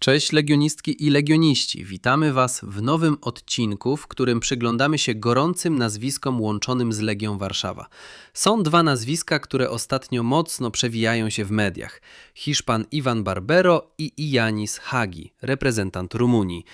Cześć legionistki i legioniści, witamy Was w nowym odcinku, w którym przyglądamy się gorącym nazwiskom łączonym z Legią Warszawa. Są dwa nazwiska, które ostatnio mocno przewijają się w mediach. Hiszpan Iwan Barbero i Ianis Hagi, reprezentant Rumunii.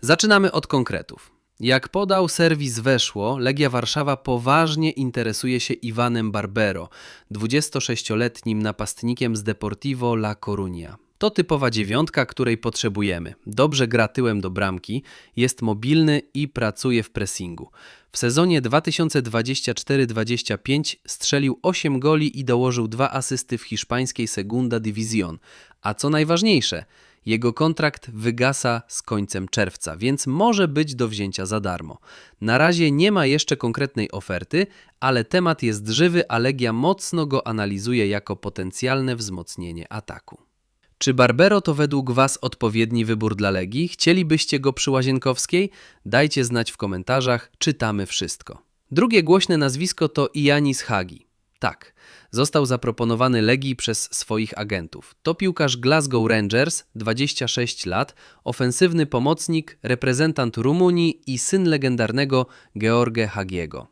Zaczynamy od konkretów. Jak podał serwis Weszło, Legia Warszawa poważnie interesuje się Iwanem Barbero, 26-letnim napastnikiem z Deportivo La Coruña. To typowa dziewiątka, której potrzebujemy. Dobrze gra tyłem do bramki, jest mobilny i pracuje w pressingu. W sezonie 2024-25 strzelił 8 goli i dołożył dwa asysty w hiszpańskiej Segunda División. A co najważniejsze, jego kontrakt wygasa z końcem czerwca, więc może być do wzięcia za darmo. Na razie nie ma jeszcze konkretnej oferty, ale temat jest żywy, a Legia mocno go analizuje jako potencjalne wzmocnienie ataku. Czy Barbero to według Was odpowiedni wybór dla Legii? Chcielibyście go przy Łazienkowskiej? Dajcie znać w komentarzach, czytamy wszystko. Drugie głośne nazwisko to Ianis Hagi. Tak, został zaproponowany Legii przez swoich agentów. To piłkarz Glasgow Rangers, 26 lat, ofensywny pomocnik, reprezentant Rumunii i syn legendarnego George Hagiego.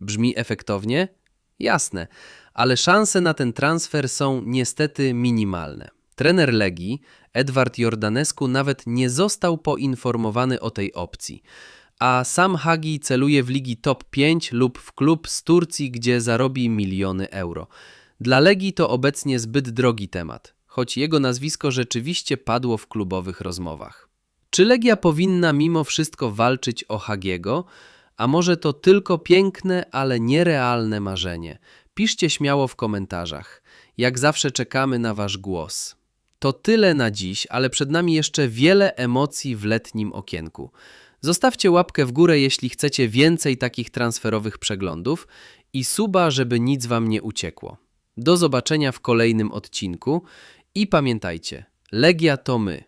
Brzmi efektownie? Jasne, ale szanse na ten transfer są niestety minimalne. Trener Legii, Edward Jordanescu, nawet nie został poinformowany o tej opcji. A sam Hagi celuje w ligi top 5 lub w klub z Turcji, gdzie zarobi miliony euro. Dla Legii to obecnie zbyt drogi temat, choć jego nazwisko rzeczywiście padło w klubowych rozmowach. Czy Legia powinna mimo wszystko walczyć o Hagiego? A może to tylko piękne, ale nierealne marzenie? Piszcie śmiało w komentarzach. Jak zawsze czekamy na Wasz głos. To tyle na dziś, ale przed nami jeszcze wiele emocji w letnim okienku. Zostawcie łapkę w górę, jeśli chcecie więcej takich transferowych przeglądów i suba, żeby nic Wam nie uciekło. Do zobaczenia w kolejnym odcinku i pamiętajcie, Legia to my.